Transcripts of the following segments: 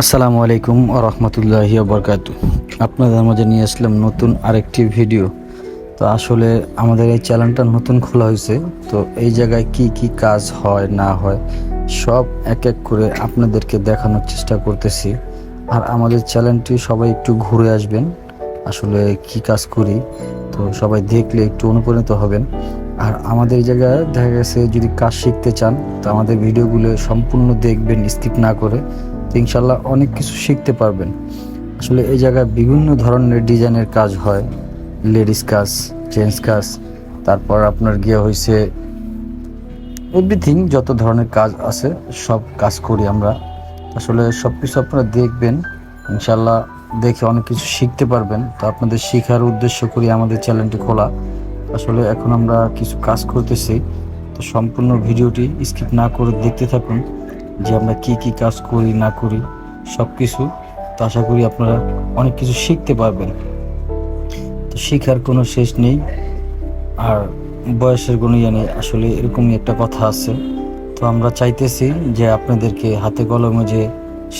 আসসালামু আলাইকুম রহমতুল্লাহি বরকাত। আপনাদের মাঝে নিয়ে আসলাম নতুন আরেকটি ভিডিও। তো আসলে আমাদের এই চ্যানেলটা নতুন খোলা হয়েছে। তো এই জায়গায় কি কি কাজ হয়, না হয়, সব এক এক করে আপনাদেরকে দেখানোর চেষ্টা করতেছি। আর আমাদের চ্যানেলটি সবাই একটু ঘুরে আসবেন, আসলে কি কাজ করি, তো সবাই দেখলে একটু অনুপ্রাণিত হবেন। আর আমাদের জায়গায় দেখা গেছে যদি কাজ শিখতে চান, তো আমাদের ভিডিওগুলো সম্পূর্ণ দেখবেন, স্কিপ না করে। তো ইনশাল্লাহ অনেক কিছু শিখতে পারবেন। আসলে এই জায়গায় বিভিন্ন ধরনের ডিজাইনের কাজ হয়। লেডিস কাজ, জেন্টস কাজ, তারপর আপনার গিয়ে হয়েছে এভরিথিং, যত ধরনের কাজ আছে, সব কাজ করি আমরা। আসলে সব কিছু আপনারা দেখবেন, ইনশাল্লাহ দেখে অনেক কিছু শিখতে পারবেন। তো আপনাদের শেখার উদ্দেশ্য করি আমাদের চ্যানেলটি খোলা। আসলে এখন আমরা কিছু কাজ করতেছি। তো সম্পূর্ণ ভিডিওটি স্কিপ না করে দেখতে থাকুন যে আমরা কি কি কাজ করি, না করি সব কিছু তো আশা করি আপনারা অনেক কিছু শিখতে পারবেন। তো শেখার কোনো শেষ নেই। আর বয়সের কোনো ইয়ে নেই। আসলে এরকমই একটা কথা আছে। তো আমরা চাইতেছি যে আপনাদেরকে হাতে কলমে যে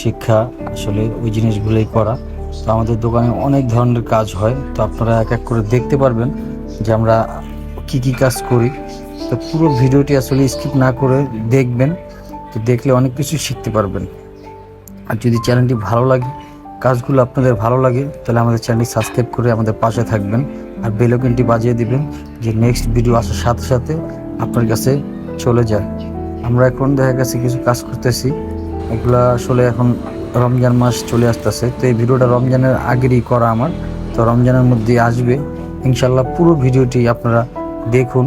শিক্ষা, আসলে ওই জিনিসগুলোই করা তো আমাদের দোকানে অনেক ধরনের কাজ হয়। তো আপনারা এক এক করে দেখতে পারবেন। যে আমরা কি কি কাজ করি। তো পুরো ভিডিওটি আসলে স্কিপ না করে দেখবেন, তো দেখলে অনেক কিছু শিখতে পারবেন। আর যদি চ্যানেলটি ভালো লাগে, কাজগুলো আপনাদের ভালো লাগে, তাহলে আমাদের চ্যানেলটি সাবস্ক্রাইব করে আমাদের পাশে থাকবেন। আর বেলকনটি বাজিয়ে দিবেন, যে নেক্সট ভিডিও আসার সাথে সাথে আপনার কাছে চলে যায়। আমরা এখন দেখা গেছে কিছু কাজ করতেছি, এগুলো আসলে এখন রমজান মাস চলে আসতেছে। তো এই ভিডিওটা রমজানের আগেরই করা আমার। তো রমজানের মধ্যে আসবে ইনশাল্লাহ পুরো ভিডিওটি আপনারা দেখুন,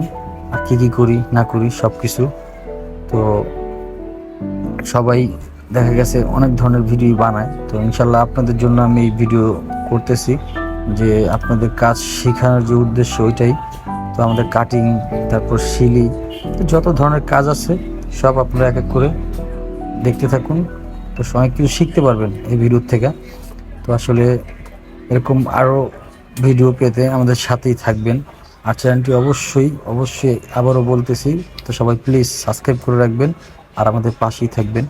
আর কী কী করি, না করি সব কিছু তো সবাই দেখা গেছে অনেক ধরনের ভিডিও বানায়। তো ইনশাল্লাহ আপনাদের জন্য আমি এই ভিডিও করতেছি যে আপনাদের কাজ শেখানোর যে উদ্দেশ্য ওইটাই। তো আমাদের কাটিং তারপর শিলি যত ধরনের কাজ আছে সব আপনারা এক এক করে দেখতে থাকুন। তো অনেক কিছু শিখতে পারবেন এই ভিডিওর থেকে। তো আসলে এরকম আরও ভিডিও পেতে আমাদের সাথেই থাকবেন। আর চ্যানেলটি অবশ্যই অবশ্যই আবারও বলতেছি, তো সবাই প্লিজ সাবস্ক্রাইব করে রাখবেন আর আমাদের পাশেই থাকবেন।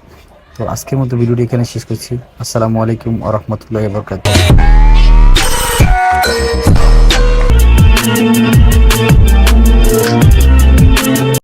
তো আজকের মতো ভিডিওটি এখানে শেষ করছি। আসসালামু আলাইকুম আ রহমতুল্লাহ বরকাত